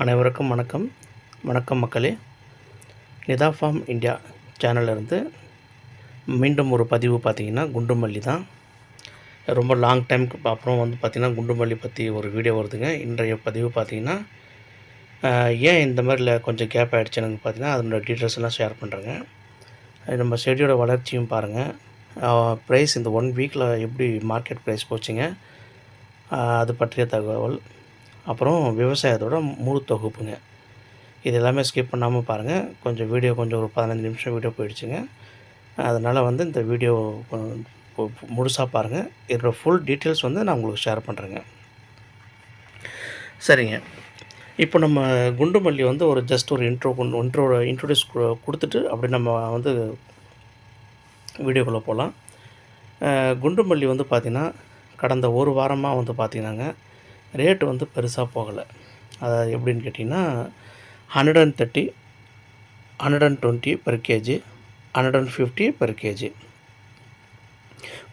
அனைவருக்கும் வணக்கம். வணக்கம் மக்களே. நிதா ஃபார்ம் இந்தியா சேனல்லேருந்து மீண்டும் ஒரு பதிவு பார்த்தீங்கன்னா குண்டுமல்லி தான். ரொம்ப லாங் டைமுக்கு அப்புறம் வந்து பார்த்திங்கன்னா குண்டுமல்லி பற்றி ஒரு வீடியோ வருதுங்க. இன்றைய பதிவு பார்த்திங்கன்னா ஏன் இந்த மாதிரில கொஞ்சம் கேப் ஆகிடுச்சுன்னு பார்த்தீங்கன்னா அதனோட டீட்டெயில்ஸ் எல்லாம் ஷேர் பண்ணுறேங்க நம்ம செடியோட வளர்ச்சியும் பாருங்கள் ப்ரைஸ் இந்த ஒன் வீக்கில் எப்படி மார்க்கெட் ப்ரைஸ் போச்சுங்க? அது பற்றிய தகவல். அப்புறம் விவசாயத்தோட முழு தொகுப்புங்க. இது எல்லாமே ஸ்கிப் பண்ணாமல் பாருங்கள் கொஞ்சம் வீடியோ கொஞ்சம் ஒரு பதினஞ்சு நிமிஷம் வீடியோ போயிடுச்சுங்க. அதனால் வந்து இந்த வீடியோ முழுசாக பாருங்கள் இதோட ஃபுல் டீட்டெயில்ஸ் வந்து நான் உங்களுக்கு ஷேர் பண்ணுறேங்க சரிங்க. இப்போ நம்ம குண்டுமல்லி வந்து ஒரு ஜஸ்ட் ஒரு இன்ட்ரோ இன்ட்ரோ இன்ட்ரோடியூஸ் கொடுத்துட்டு அப்படி நம்ம வந்து வீடியோக்குள்ளே போகலாம் குண்டுமல்லி வந்து பார்த்திங்கன்னா கடந்த ஒரு வாரமாக வந்து பார்த்திங்கன்னாங்க ரேட்டு வந்து பெருசாக போகலை. அதாவது எப்படின்னு கேட்டிங்கன்னா hundred and thirty hundred and twenty per KG hundred and fifty per KG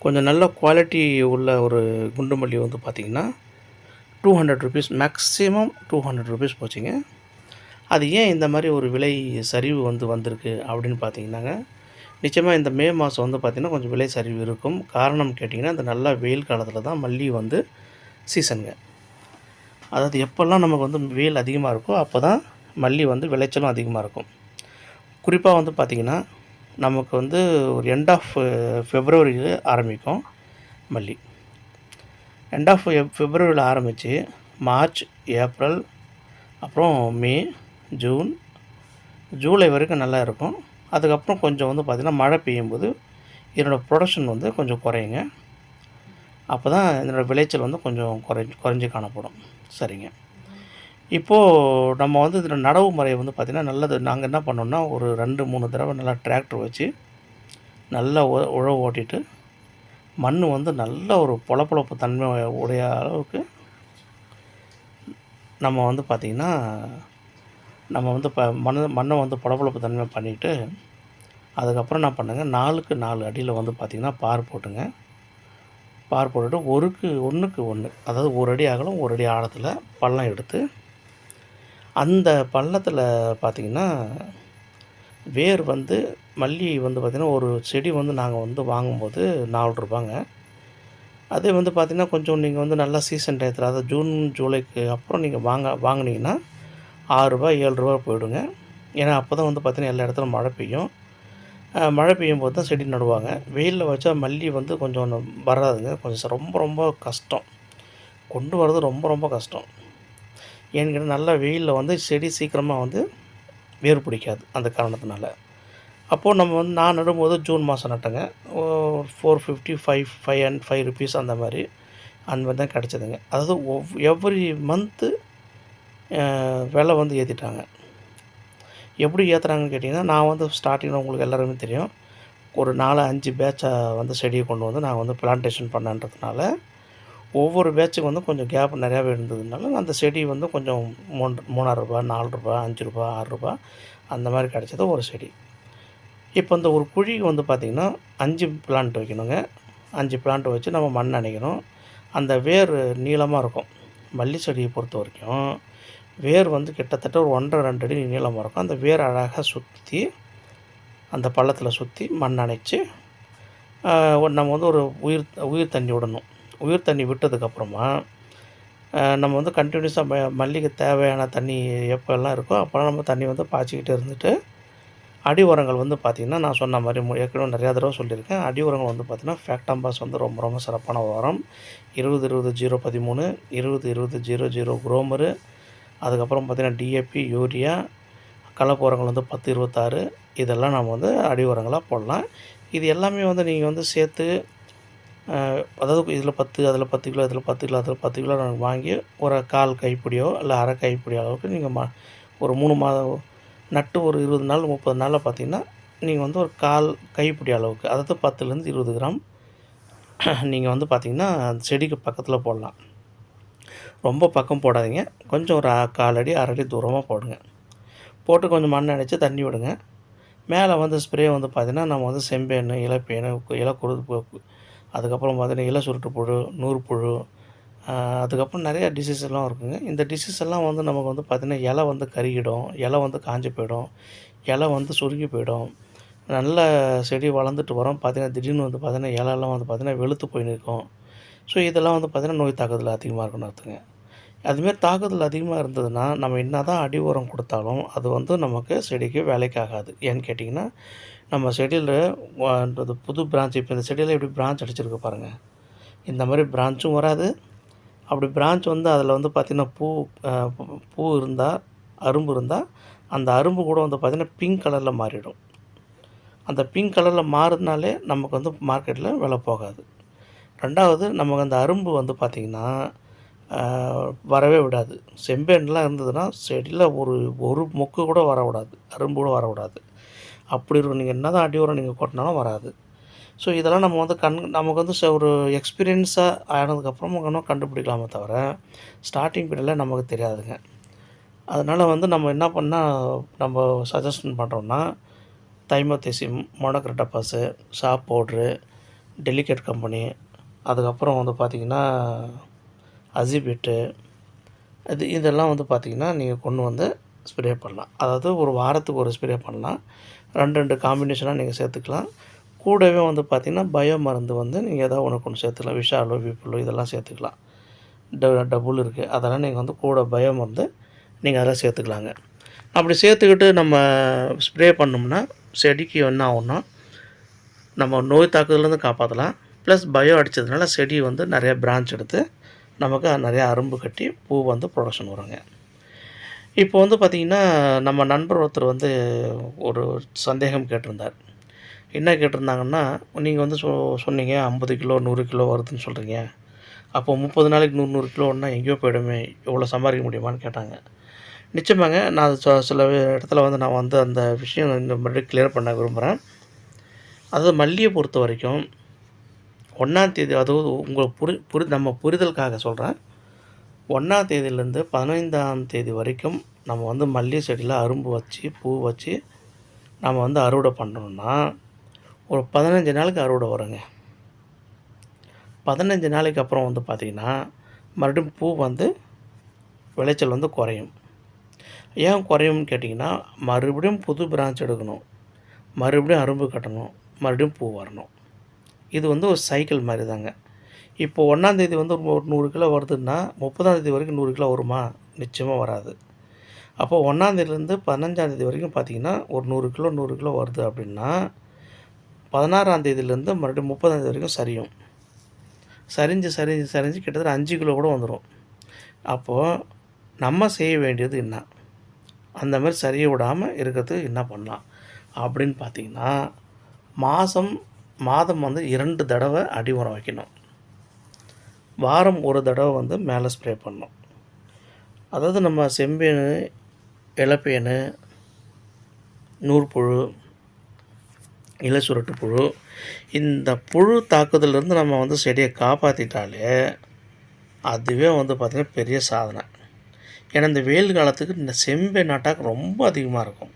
கொஞ்சம் நல்ல குவாலிட்டி உள்ள ஒரு குண்டு மல்லி வந்து பார்த்திங்கன்னா two hundred rupees maximum two hundred rupees போச்சுங்க. அது ஏன் இந்த மாதிரி ஒரு விலை சரிவு வந்து வந்திருக்கு அப்படின்னு பார்த்தீங்கன்னாங்க நிச்சயமாக இந்த மே மாதம் வந்து பார்த்திங்கன்னா கொஞ்சம் விலை சரிவு இருக்கும். காரணம் கேட்டிங்கன்னா இந்த நல்ல வெயில் காலத்தில் தான் மல்லி வந்து சீசனுங்க. அதாவது எப்போல்லாம் நமக்கு வந்து வெயில் அதிகமாக இருக்கோ அப்போ தான் மல்லி வந்து விளைச்சலும் அதிகமாக இருக்கும். குறிப்பாக வந்து பார்த்திங்கன்னா நமக்கு வந்து ஒரு எண்ட் ஆஃப் ஃபெப்ரவரியில் ஆரம்பிக்கும் மல்லி. எண்ட் ஆஃப் ஃபெப்ரவரியில் ஆரம்பித்து மார்ச் ஏப்ரல் அப்புறம் மே ஜூன் ஜூலை வரைக்கும் நல்லா இருக்கும். அதுக்கப்புறம் கொஞ்சம் வந்து பார்த்திங்கன்னா மழை பெய்யும்போது இதனோட ப்ரொடக்ஷன் வந்து கொஞ்சம் குறையுங்க. அப்போ தான் இதனோட விளைச்சல் வந்து கொஞ்சம் குறைஞ்சி குறைஞ்சி காணப்படும். சரிங்க. இப்போது நம்ம வந்து இதில் நடவு முறை வந்து பார்த்திங்கன்னா நல்லது. நாங்கள் என்ன பண்ணோம்னா ஒரு ரெண்டு மூணு தடவை நல்லா டிராக்டர் வச்சு நல்லா உ உழவு ஓட்டிட்டு மண் வந்து நல்ல ஒரு பொலப்பொலப்பு தன்மை உடைய அளவுக்கு நம்ம வந்து பார்த்திங்கன்னா நம்ம வந்து இப்போ மண் மண்ணை வந்து பொலப்பொலப்பு தன்மை பண்ணிவிட்டு அதுக்கப்புறம் என்ன பண்ணுங்க நாலுக்கு நாலு அடியில் வந்து பார்த்திங்கன்னா பார் போட்டுங்க. பார் போட்டுட்டு ஒருக்கு ஒன்றுக்கு ஒன்று அதாவது ஒரு அடி அகலம் ஒரு அடி ஆழத்தில் பள்ளம் எடுத்து அந்த பள்ளத்தில் பார்த்திங்கன்னா வேர் வந்து மல்லி வந்து பார்த்திங்கன்னா ஒரு செடி வந்து நாங்கள் வந்து வாங்கும்போது நாலு ரூபாங்க. அதே வந்து பார்த்திங்கன்னா கொஞ்சம் நீங்கள் வந்து நல்லா சீசன் டயத்தில் அதாவது ஜூன் ஜூலைக்கு அப்புறம் நீங்கள் வாங்க வாங்கினீங்கன்னா ஆறுரூபா ஏழு ரூபா போயிடுங்க. ஏன்னா அப்போ தான் வந்து பார்த்திங்கன்னா எல்லா இடத்துலையும் மழை பெய்யும். மழை பெய்யும் போது தான் செடி நடுவாங்க. வெயிலில் வச்சா மல்லி வந்து கொஞ்சம் வராதுங்க. கொஞ்சம் ரொம்ப ரொம்ப கஷ்டம். கொண்டு வர்றது ரொம்ப ரொம்ப கஷ்டம். ஏன்னு கேட்டால் நல்லா வெயிலில் வந்து செடி சீக்கிரமாக வந்து வேர் பிடிக்காது அந்த காரணத்தினால. அப்போது நம்ம வந்து நான் நடும்போது ஜூன் மாதம் நட்டேங்க. Four fifty five five and five rupees அந்த மாதிரி. அந்த மாதிரி தான் கிடச்சிதுங்க. அதாவது ஒவ் எவ்ரி மந்த்து விலை வந்து ஏற்றிட்டாங்க எப்படி ஏற்றுறாங்கன்னு கேட்டிங்கன்னா நான் வந்து ஸ்டார்டிங்கில் உங்களுக்கு எல்லாருமே தெரியும். ஒரு நாலு அஞ்சு பேட்சை வந்து செடியை கொண்டு வந்து நான் வந்து பிளான்டேஷன் பண்ணன்றதுனால ஒவ்வொரு பேட்சுக்கு வந்து கொஞ்சம் கேப் நிறையாவே இருந்ததுனால அந்த செடி வந்து கொஞ்சம் மூணு மூணாயிரம் நாலு ரூபாய் அஞ்சு ரூபாய் ஆறு ரூபா அந்த மாதிரி கிடச்சது ஒரு செடி. இப்போ இந்த ஒரு குழிக்கு வந்து பார்த்திங்கன்னா அஞ்சு பிளான்ட் வைக்கணுங்க. அஞ்சு பிளான்ட் வச்சு நம்ம மண் அணைக்கணும். அந்த வேர் நீளமாக இருக்கும். மல்லி செடியை பொறுத்த வரைக்கும் வேர் வந்து கிட்டத்தட்ட ஒரு ஒன்றரை ரெண்டு அடி நீளமாக இருக்கும். அந்த வேர் அழகாக சுற்றி அந்த பள்ளத்தில் சுற்றி மண் அணைச்சி நம்ம வந்து ஒரு உயிர் உயிர் தண்ணி விடணும். உயிர் தண்ணி விட்டதுக்கப்புறமா நம்ம வந்து கண்டினியூஸாக ம மல்லிகை தேவையான தண்ணி எப்போல்லாம் இருக்கோ அப்போல்லாம் நம்ம தண்ணி வந்து பாய்ச்சிக்கிட்டு இருந்துட்டு அடி உரங்கள் வந்து பார்த்திங்கன்னா நான் சொன்ன மாதிரி ஏற்கனவே நிறையா தடவை சொல்லியிருக்கேன். அடி உரங்கள் வந்து பார்த்திங்கன்னா ஃபேக்டம்பாஸ் வந்து ரொம்ப ரொம்ப சிறப்பான உரம். இருபது இருபது ஜீரோ பதிமூணு இருபது இருபது ஜீரோ ஜீரோ குரோமரு அதுக்கப்புறம் பார்த்திங்கன்னா டிஏபி யூரியா கலப்பு உரங்கள் வந்து பத்து இருபத்தாறு. இதெல்லாம் நம்ம வந்து அடி உரங்களாக போடலாம். இது எல்லாமே வந்து நீங்கள் வந்து சேர்த்து அதாவது இதில் பத்து அதில் பத்து கிலோ இதில் பத்து கிலோ அதில் பத்து கிலோ நாங்கள் வாங்கி ஒரு கால் கைப்பிடியோ இல்லை அரை கைப்பிடி அளவுக்கு நீங்கள் மா ஒரு மூணு மாதம் நட்டு ஒரு இருபது நாள் முப்பது நாளில் பார்த்தீங்கன்னா நீங்கள் வந்து ஒரு கால் கைப்பிடி அளவுக்கு அதாவது பத்துலேருந்து இருபது கிராம் நீங்கள் வந்து பார்த்தீங்கன்னா அந்த செடிக்கு பக்கத்தில் போடலாம். ரொம்ப பக்கம் போடாதீங்க. கொஞ்சம் ஒரு காலடி அரை தூரமாக போடுங்க. போட்டு கொஞ்சம் மண் அடித்து தண்ணி விடுங்க. மேலே வந்து ஸ்ப்ரே வந்து பார்த்திங்கன்னா நம்ம வந்து செம்பேன் இலப்பேன் இலக்குரு அதுக்கப்புறம் பார்த்தீங்கன்னா இலை சுருட்டு புழு நூறு புழு அதுக்கப்புறம் நிறையா டிசீஸ் எல்லாம் இருக்குங்க. இந்த டிசீஸ் எல்லாம் வந்து நமக்கு வந்து பார்த்திங்கன்னா இலை வந்து கருகிடும் இலை வந்து காஞ்சு போயிடும் இலை வந்து சுருங்கி போயிடும். நல்ல செடி வளர்ந்துட்டு வரோம். பார்த்திங்கன்னா திடீர்னு வந்து பார்த்திங்கன்னா இலைலாம் வந்து பார்த்திங்கன்னா வெளுத்து போய் நிற்கும். ஸோ இதெல்லாம் வந்து பார்த்திங்கன்னா நோய் தாக்குதல் அதிகமாக இருக்குன்னு அர்த்தங்க. அதுமாரி தாக்குதல் அதிகமாக இருந்ததுன்னா நம்ம என்ன தான் அடி உரம் கொடுத்தாலும் அது வந்து நமக்கு செடிக்கு வேலைக்கு ஆகாது ஏன்னு கேட்டிங்கன்னா நம்ம செடியில் புது பிரான்ச் இப்போ இந்த செடியில் எப்படி பிரான்ச் அடிச்சிருக்கு பாருங்கள் இந்த மாதிரி பிரான்ச்சும் வராது. அப்படி பிரான்ச் வந்து அதில் வந்து பார்த்திங்கன்னா பூ பூ- பூ இருந்தால் அரும்பு இருந்தால் அந்த அரும்பு கூட வந்து பார்த்திங்கன்னா பிங்க் கலரில் மாறிடும். அந்த பிங்க் கலரில் மாறினாலே நமக்கு வந்து மார்க்கெட்டில் விலை போகாது. ரெண்டாவது நமக்கு அந்த அரும்பு வந்து பார்த்திங்கன்னா வரவே விடாது. செம்பேன்லாம் இருந்ததுன்னா செடியில் ஒரு ஒரு மொக்கு கூட வரவிடாது அரும்பு கூட வரவிடாது அப்படி இருக்கும். நீங்கள் என்ன தான் அடி உரம் நீங்கள் கொட்டினாலும் வராது. ஸோ இதெல்லாம் நம்ம வந்து கண் நமக்கு வந்து ச- ஒரு எக்ஸ்பீரியன்ஸாக ஆனதுக்கப்புறம் இன்னும் கண்டுபிடிக்கலாமே தவிர ஸ்டார்டிங் பீரியடில் நமக்கு தெரியாதுங்க. அதனால் வந்து நம்ம என்ன பண்ணால் நம்ம சஜஷன் பண்ணுறோம்னா தைமோத்தேசியம் மோனோக்ரட்டப்பாஸு ஷாப் பவுட்ரு டெலிகேட் கம்பெனி அதுக்கப்புறம் வந்து பார்த்திங்கன்னா அசிபிட்டு இது இதெல்லாம் வந்து பார்த்திங்கன்னா நீங்கள் கொண்டு வந்து ஸ்ப்ரே பண்ணலாம். அதாவது ஒரு வாரத்துக்கு ஒரு ஸ்ப்ரே பண்ணலாம். ரெண்டு ரெண்டு காம்பினேஷனாக நீங்கள் சேர்த்துக்கலாம். கூடவே வந்து பார்த்திங்கன்னா பயோ மருந்து வந்து நீங்கள் ஏதாவது ஒன்று கொண்டு சேர்த்துக்கலாம். விஷாலோ விப்புலோ இதெல்லாம் சேர்த்துக்கலாம். ட டபுள் இருக்குது அதெல்லாம் நீங்கள் வந்து கூட பயோ மருந்து நீங்கள் அதெல்லாம் சேர்த்துக்கலாங்க. அப்படி சேர்த்துக்கிட்டு நம்ம ஸ்ப்ரே பண்ணோம்னா செடிக்கு என்ன ஆகும்னா நம்ம நோய் தாக்குதலேருந்து காப்பாற்றலாம் ப்ளஸ் பயோ அடித்ததுனால செடி வந்து நிறைய பிரான்ச் எடுத்து நமக்கு நிறையா அரும்பு கட்டி பூ வந்து ப்ரொடக்ஷன் வருங்க இப்போ வந்து பார்த்திங்கன்னா நம்ம நண்பர் ஒருத்தர் வந்து ஒரு சந்தேகம் கேட்டிருந்தார். என்ன கேட்டிருந்தாங்கன்னா நீங்கள் வந்து சொ சொன்னீங்க ஐம்பது கிலோ நூறு கிலோ வருதுன்னு சொல்கிறீங்க அப்போ முப்பது நாளைக்கு நூறு நூறு கிலோன்னா எங்கேயோ போயிடுமே இவ்வளோ சம்பாதிக்க முடியுமான்னு கேட்டாங்க. நிச்சயமாங்க நான் சொ- சில இடத்துல வந்து நான் வந்து அந்த விஷயம் இந்த மறுபடியும் கிளியர் பண்ண விரும்புகிறேன் அதாவது மல்லியை பொறுத்த வரைக்கும் ஒன்றாம் தேதி அதாவது உங்கள் புரி புரி நம்ம புரிதலுக்காக சொல்கிறேன் ஒன்றாம் தேதியிலேருந்து பதினைந்தாம் தேதி வரைக்கும் நம்ம வந்து மல்லிகை செடியில் அரும்பு வச்சு பூ வச்சு நம்ம வந்து அறுவடை பண்ணுறோம்னா ஒரு பதினஞ்சு நாளுக்கு அறுவடை வருங்க. பதினஞ்சு நாளைக்கு அப்புறம் வந்து பார்த்திங்கன்னா மறுபடியும் பூ வந்து விளைச்சல் வந்து குறையும். ஏன் குறையும்னு கேட்டிங்கன்னா மறுபடியும் புது பிரான்ச் எடுக்கணும். மறுபடியும் அரும்பு கட்டணும். மறுபடியும் பூ வரணும். இது வந்து ஒரு சைக்கிள் மாதிரி தாங்க இப்போ ஒன்றாந்தேதி வந்து ஒரு நூறு கிலோ வருதுன்னா முப்பதாந்தேதி வரைக்கும் நூறு கிலோ வருமா? நிச்சயமாக வராது. அப்போ ஒன்றாந்தேதிலேருந்து பதினஞ்சாந்தேதி வரைக்கும் பார்த்தீங்கன்னா ஒரு நூறு கிலோ நூறு கிலோ வருது அப்படின்னா பதினாறாந்தேதியிலேருந்து மறுபடியும் முப்பதாந்தேதி வரைக்கும் சரியும். சரிஞ்சு சரிஞ்சு சரிஞ்சு கிட்டத்தட்ட அஞ்சு கிலோ கூட வந்துடும் அப்போது நம்ம செய்ய வேண்டியது என்ன? அந்த மாதிரி சரிய விடாமல் இருக்கிறதுக்கு என்ன பண்ணலாம்? அப்படின்னு பார்த்தீங்கன்னா மாதம் மாதம் வந்து இரண்டு தடவை அடி உரம் வைக்கணும். வாரம் ஒரு தடவை வந்து மேலே ஸ்ப்ரே பண்ணணும். அதாவது நம்ம செம்பேனு இலப்பேனு நூற்புழு இலை சுருட்டு புழு இந்த புழு தாக்குதலேருந்து நம்ம வந்து செடியை காப்பாற்றிட்டாலே அதுவே வந்து பார்த்திங்கன்னா பெரிய சாதனை. ஏன்னா இந்த வெயில் காலத்துக்கு இந்த செம்பே நாட்டாக்கு ரொம்ப அதிகமாக இருக்கும்.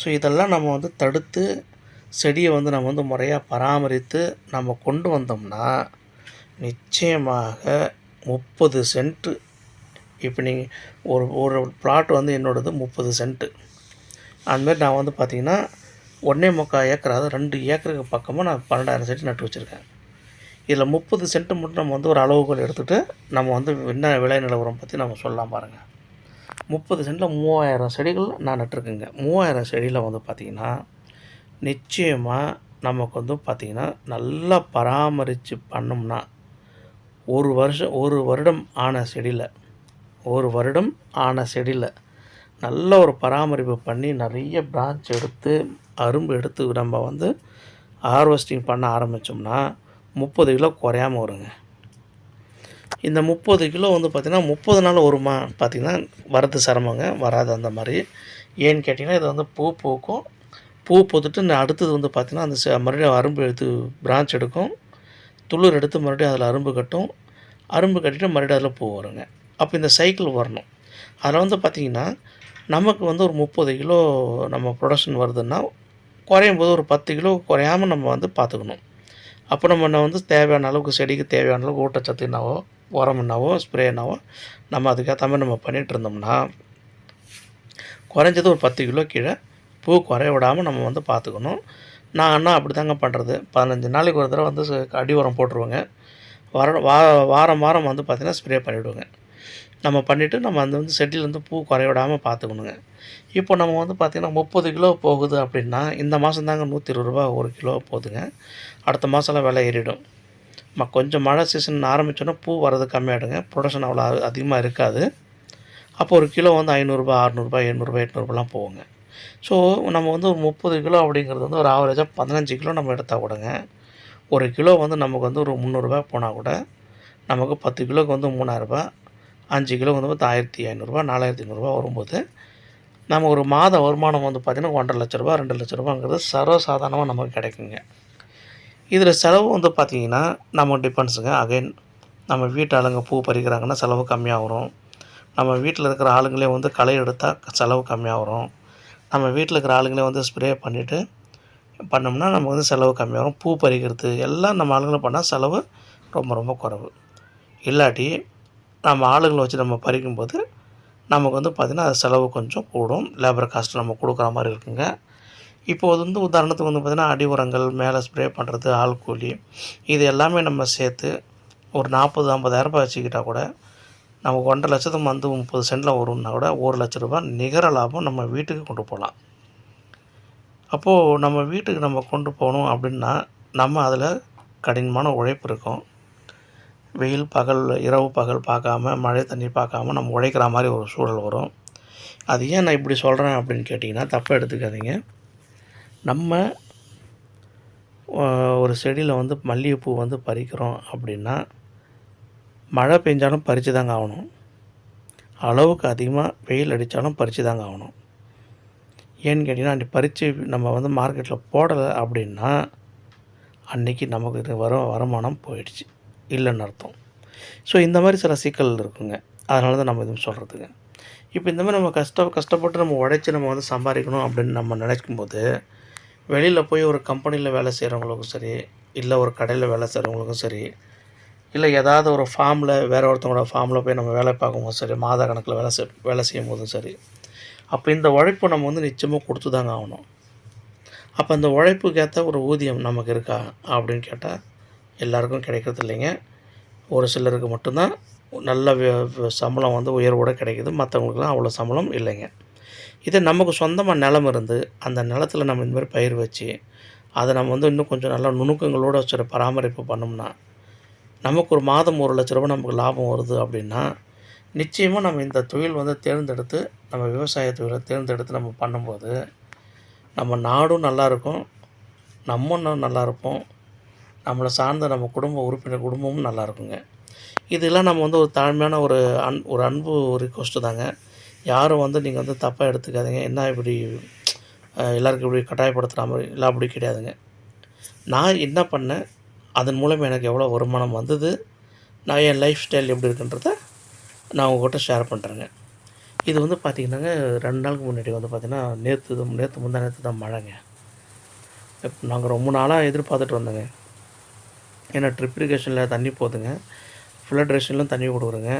ஸோ இதெல்லாம் நம்ம வந்து தடுத்து செடியை வந்து நம்ம வந்து முறையாக பராமரித்து நம்ம கொண்டு வந்தோம்னா நிச்சயமாக முப்பது சென்ட்டு இப்போ நீங்கள் ஒரு ஒரு பிளாட் வந்து என்னோடது முப்பது சென்ட்டு அதுமாரி நான் வந்து பார்த்திங்கன்னா ஒன்றே முக்கால் ஏக்கர் அதாவது ரெண்டு ஏக்கருக்கு பக்கமாக நான் பன்னெண்டாயிரம் சென்ட் நட்டு வச்சுருக்கேன். இதில் முப்பது சென்ட்டு மட்டும் நம்ம வந்து ஒரு அளவுகள் எடுத்துகிட்டு நம்ம வந்து என்ன விலை நிலவரம் பற்றி நம்ம சொல்லலாம் பாருங்கள் முப்பது சென்ட்டில் மூவாயிரம் செடிகள் நான் நட்டுருக்கேங்க. மூவாயிரம் செடியில் வந்து பார்த்திங்கன்னா நிச்சயமாக நமக்கு வந்து பார்த்திங்கன்னா நல்லா பராமரித்து பண்ணோம்னா ஒரு வருஷம் ஒரு வருடம் ஆன செடியில் ஒரு வருடம் ஆன செடியில் நல்ல ஒரு பராமரிப்பு பண்ணி நிறைய பிரான்ச் எடுத்து அரும்பு எடுத்து நம்ம வந்து ஹார்வெஸ்டிங் பண்ண ஆரம்பித்தோம்னா முப்பது கிலோ குறையாமல் வருங்க. இந்த முப்பது கிலோ வந்து பார்த்திங்கன்னா முப்பது நாள் வருமா? பார்த்திங்கன்னா வரது சிரமங்க வராது அந்த மாதிரி. ஏன்னு கேட்டிங்கன்னா இது வந்து பூ பூக்கும் பூ பூத்துட்டு நான் அடுத்தது வந்து பார்த்திங்கன்னா அந்த மறுபடியும் அரும்பு எடுத்து பிரான்ச் எடுக்கும். துளிர் எடுத்து மறுபடியும் அதில் அரும்பு கட்டும். அரும்பு கட்டிட்டு மறுபடியும் அதில் பூ வருங்க. அப்போ இந்த சைக்கிள் வரணும். அதில் வந்து பார்த்திங்கன்னா நமக்கு வந்து ஒரு முப்பது கிலோ நம்ம ப்ரொடக்ஷன் வருதுன்னா குறையும் போது ஒரு பத்து கிலோ குறையாமல் நம்ம வந்து பார்த்துக்கணும் அப்போ நம்ம என்ன வந்து தேவையான அளவுக்கு செடிக்கு தேவையான அளவுக்கு ஊட்டச்சத்து என்னவோ ஸ்ப்ரே ஸ்ப்ரேனாவோ நம்ம அதுக்கேற்ற மாதிரி நம்ம பண்ணிகிட்டு இருந்தோம்னா குறைஞ்சது ஒரு பத்து கிலோ கீழே பூ குறைய விடாமல் நம்ம வந்து பார்த்துக்கணும் நான் அண்ணா அப்படி தாங்க பண்ணுறது பதினஞ்சு நாளைக்கு ஒரு தடவை வந்து அடி உரம் போட்டுருவோங்க. வர வா வாரம் வாரம் வந்து பார்த்திங்கன்னா ஸ்ப்ரே பண்ணிவிடுவோங்க நம்ம பண்ணிவிட்டு நம்ம அந்த வந்து செட்டிலேருந்து பூ குறைய விடாமல் பார்த்துக்கணுங்க இப்போ நம்ம வந்து பார்த்திங்கன்னா முப்பது கிலோ போகுது அப்படின்னா இந்த மாதம் தாங்க நூற்றி இருபது ரூபா ஒரு கிலோ போகுதுங்க. அடுத்த மாதம்லாம் விலை ஏறிடும். ம கொஞ்சம் மழை சீசன் ஆரம்பிச்சோன்னா பூ வர்றது கம்மியாகிடுங்க ப்ரொடக்ஷன் அவ்வளோ அதிகமாக இருக்காது. அப்போ ஒரு கிலோ வந்து ஐநூறுரூபா அறநூறுபா எழுநூறுபா எட்நூறுபாலாம் போகுங்க. ஸோ நம்ம வந்து ஒரு முப்பது கிலோ அப்படிங்கிறது வந்து ஒரு ஆவரேஜாக பதினஞ்சு கிலோ நம்ம எடுத்தால் கூடங்க. ஒரு கிலோ வந்து நமக்கு வந்து ஒரு முந்நூறுரூபா போனால் கூட நமக்கு பத்து கிலோக்கு வந்து மூணாயிரரூபா அஞ்சு கிலோ வந்து பார்த்து ஆயிரத்தி ஐநூறுரூவா நாலாயிரத்தி ஐநூறுரூவா வரும்போது நம்ம ஒரு மாத வருமானம் வந்து பார்த்திங்கன்னா ஒன்றரை லட்ச ரூபா ரெண்டு லட்ச ரூபாங்கிறது சர்வசாதாரணமாக நமக்கு கிடைக்குங்க. இதில் செலவு வந்து பார்த்திங்கன்னா நம்ம டிபெண்ட்ஸுங்க அகைன் நம்ம வீட்டு ஆளுங்க பூ பறிக்கிறாங்கன்னா செலவு கம்மியாக வரும் நம்ம வீட்டில் இருக்கிற ஆளுங்களே வந்து களை எடுத்தால் செலவு கம்மியாக வரும் நம்ம வீட்டில் இருக்கிற ஆளுங்களே வந்து ஸ்ப்ரே பண்ணிவிட்டு பண்ணோம்னா நமக்கு வந்து செலவு கம்மியாகும் பூ பறிக்கிறது எல்லாம் நம்ம ஆளுங்களை பண்ணால் செலவு ரொம்ப ரொம்ப குறைவு. இல்லாட்டி நம்ம ஆளுங்களை வச்சு நம்ம பறிக்கும்போது நமக்கு வந்து பார்த்திங்கன்னா அது செலவு கொஞ்சம் கூடும். லேபர் காஸ்ட் நம்ம கொடுக்குற மாதிரி இருக்குங்க. இப்போ அது வந்து உதாரணத்துக்கு வந்து பார்த்திங்கன்னா அடி உரங்கள் மேலே ஸ்ப்ரே பண்ணுறது ஆள் கூலி இது எல்லாமே நம்ம சேர்த்து ஒரு நாற்பது ஐம்பதாயிரம் ரூபாய் கூட நமக்கு ஒன்றரை லட்சத்துக்கு வந்து முப்பது சென்டில் வரும்னா கூட ஒரு லட்ச ரூபாய் நிகர லாபம் நம்ம வீட்டுக்கு கொண்டு போகலாம். அப்போது நம்ம வீட்டுக்கு நம்ம கொண்டு போகணும் அப்படின்னா நம்ம அதில் கடினமான உழைப்பு இருக்கும். வெயில் பகல் இரவு பகல் பார்க்காம மழை தண்ணி பார்க்காம நம்ம உழைக்கிற மாதிரி ஒரு சூழல் வரும். அது ஏன் நான் இப்படி சொல்கிறேன் அப்படின்னு கேட்டிங்கன்னா தப்பாக எடுத்துக்காதீங்க. நம்ம ஒரு செடியில் வந்து மல்லிகைப்பூ வந்து பறிக்கிறோம் அப்படின்னா மழை பெஞ்சாலும் பறித்து தாங்க ஆகணும். அளவுக்கு அதிகமாக வெயில் அடித்தாலும் பறித்து தாங்க ஆகணும். ஏன்னு கேட்டிங்கன்னா அன்றைக்கி பறித்து நம்ம வந்து மார்க்கெட்டில் போடலை அப்படின்னா அன்றைக்கி நமக்கு இது வர வருமானம் போயிடுச்சு. இல்லைன்னு அர்த்தம். ஸோ இந்த மாதிரி சில சிக்கல் இருக்குங்க. அதனால தான் நம்ம எதுவும் சொல்கிறதுங்க இப்போ இந்த மாதிரி நம்ம கஷ்ட கஷ்டப்பட்டு நம்ம உழைச்சி நம்ம வந்து சம்பாதிக்கணும் அப்படின்னு நம்ம நினைக்கும்போது வெளியில் போய் ஒரு கம்பெனியில் வேலை செய்கிறவங்களுக்கும் சரி இல்லை ஒரு கடையில் வேலை செய்கிறவங்களுக்கும் சரி இல்லை ஏதாவது ஒரு ஃபார்மில் வேறு ஒருத்தவங்களோட ஃபார்மில் போய் நம்ம வேலை பார்க்கும்போது சரி மாத கணக்கில் வேலை செய் வேலை செய்யும் போதும் சரி. அப்போ இந்த உழைப்பு நம்ம வந்து நிச்சயமாக கொடுத்து தாங்க ஆகணும். அப்போ அந்த உழைப்புக்கேற்ற ஒரு ஊதியம் நமக்கு இருக்கா அப்படின்னு கேட்டால் எல்லாருக்கும் கிடைக்கிறது இல்லைங்க. ஒரு சிலருக்கு மட்டும்தான் நல்ல சம்பளம் வந்து உயர்வோடு கிடைக்கிது. மற்றவங்களுக்குலாம் அவ்வளோ சம்பளம் இல்லைங்க. இதே நமக்கு சொந்தமாக நிலம் இருந்து அந்த நிலத்துல நம்ம இந்தமாதிரி பயிர் வச்சு அதை நம்ம வந்து இன்னும் கொஞ்சம் நல்லா நுணுக்கங்களோடு சில பராமரிப்பு பண்ணோம்னா நமக்கு ஒரு மாதம் ஒரு லட்ச ரூபாய் நமக்கு லாபம் வருது அப்படின்னா நிச்சயமாக நம்ம இந்த தொழில் வந்து தேர்ந்தெடுத்து நம்ம விவசாய தொழிலை தேர்ந்தெடுத்து நம்ம பண்ணும்போது நம்ம நாடும் நல்லாயிருக்கும் நம்ம இன்னும் நல்லா இருப்போம் நம்மளை சார்ந்த நம்ம குடும்ப உறுப்பினர் குடும்பமும் நல்லா இருக்குங்க. இதெல்லாம் நம்ம வந்து ஒரு தாழ்மையான ஒரு அன் ஒரு அன்பு ரிக்வஸ்ட்டு தாங்க. யாரும் வந்து நீங்கள் வந்து தப்பாக எடுத்துக்காதீங்க. என்ன இப்படி எல்லாருக்கும் இப்படி கட்டாயப்படுத்துகிற மாதிரி இல்லை அப்படி கிடையாதுங்க. நான் என்ன பண்ணேன்? அதன் மூலம் எனக்கு எவ்வளோ வருமானம் வந்தது? நான் என் லைஃப் ஸ்டைல் எப்படி இருக்குன்றத நான் உங்கள்கிட்ட ஷேர் பண்ணுறேங்க இது வந்து பார்த்திங்கன்னாங்க ரெண்டு நாளுக்கு முன்னாடி வந்து பார்த்திங்கன்னா நேற்று நேற்று முந்தா நேற்று தான் மழைங்க. இப்போ நாங்கள் ரொம்ப நாளாக எதிர்பார்த்துட்டு வந்தோங்க. ஏன்னா ட்ரிப் இரிகேஷனில் தண்ணி போகுதுங்க ஃப்ளட் ரேஷன்லாம் தண்ணி கொடுக்குறோங்க.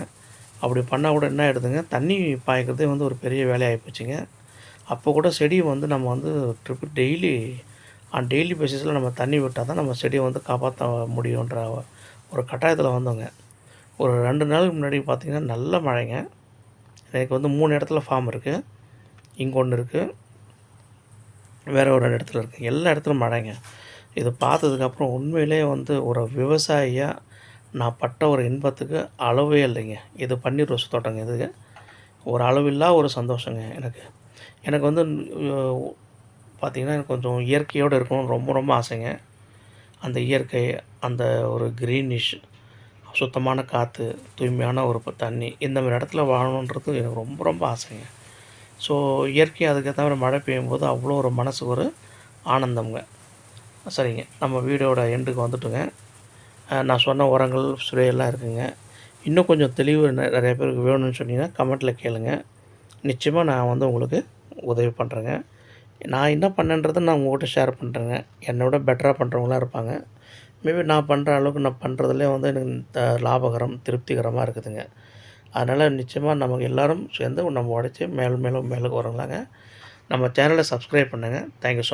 அப்படி பண்ணால் கூட என்ன ஆகிடுதுங்க தண்ணி பாய்க்கிறதே வந்து ஒரு பெரிய வேலையாகி போச்சுங்க. அப்போ கூட செடி வந்து நம்ம வந்து ட்ரிப் டெய்லி ஆன் டெய்லி பேசிஸில் நம்ம தண்ணி விட்டால் தான் நம்ம செடியை வந்து காப்பாற்ற முடியுன்ற ஒரு கட்டாயத்தில் வந்தோங்க. ஒரு ரெண்டு நாளுக்கு முன்னாடி பார்த்திங்கன்னா நல்ல மழைங்க. எனக்கு வந்து மூணு இடத்துல ஃபார்ம் இருக்குது இங்கே ஒன்று இருக்குது வேறு ஒரு ரெண்டு இடத்துல இருக்குது எல்லா இடத்துலையும் மழைங்க. இது பார்த்ததுக்கப்புறம் உண்மையிலே வந்து ஒரு விவசாயியாக நான் பட்ட ஒரு இன்பத்துக்கு அளவே இல்லைங்க. இது பன்னீர் ரோஸ் தோட்டங்க இதுக்கு. ஒரு அளவில்லா ஒரு சந்தோஷங்க எனக்கு. எனக்கு வந்து பார்த்திங்கன்னா எனக்கு கொஞ்சம் இயற்கையோடு இருக்கணும்னு ரொம்ப ரொம்ப ஆசைங்க. அந்த இயற்கை அந்த ஒரு க்ரீனிஷ் சுத்தமான காற்று தூய்மையான ஒரு தண்ணி இந்த மாதிரி இடத்துல வாழணுன்றது எனக்கு ரொம்ப ரொம்ப ஆசைங்க. ஸோ இயற்கை அதுக்கேற்ற மாதிரி மழை பெய்யும்போது அவ்வளோ ஒரு மனசுக்கு ஒரு ஆனந்தம்ங்க. சரிங்க. நம்ம வீடியோட எண்டுக்கு வந்துட்டுங்க. நான் சொன்ன உரங்கள் ஸ்ப்ரே இருக்குதுங்க இருக்குங்க. இன்னும் கொஞ்சம் தெளிவு நிறைய பேருக்கு வேணும்னு சொன்னீங்கன்னா கமெண்ட்டில் கேளுங்க. நிச்சயமாக நான் வந்து உங்களுக்கு உதவி பண்ணுறேங்க நான் என்ன பண்ணேன்றதை நான் உங்கள்கிட்ட ஷேர் பண்ணுறேங்க என்னை விட பெட்டராக பண்ணுறவங்களாம் இருப்பாங்க. மேபி நான் பண்ணுற அளவுக்கு நான் பண்ணுறதுலே வந்து எனக்கு லாபகரம் திருப்திகரமாக இருக்குதுங்க. அதனால் நிச்சயமாக நமக்கு எல்லோரும் சேர்ந்து நம்ம உழைச்சி மேலும் மேலும் மேலுக்கு வரலாங்க. நம்ம சேனலை சப்ஸ்கிரைப் பண்ணுங்கள் தேங்க்யூ ஸோ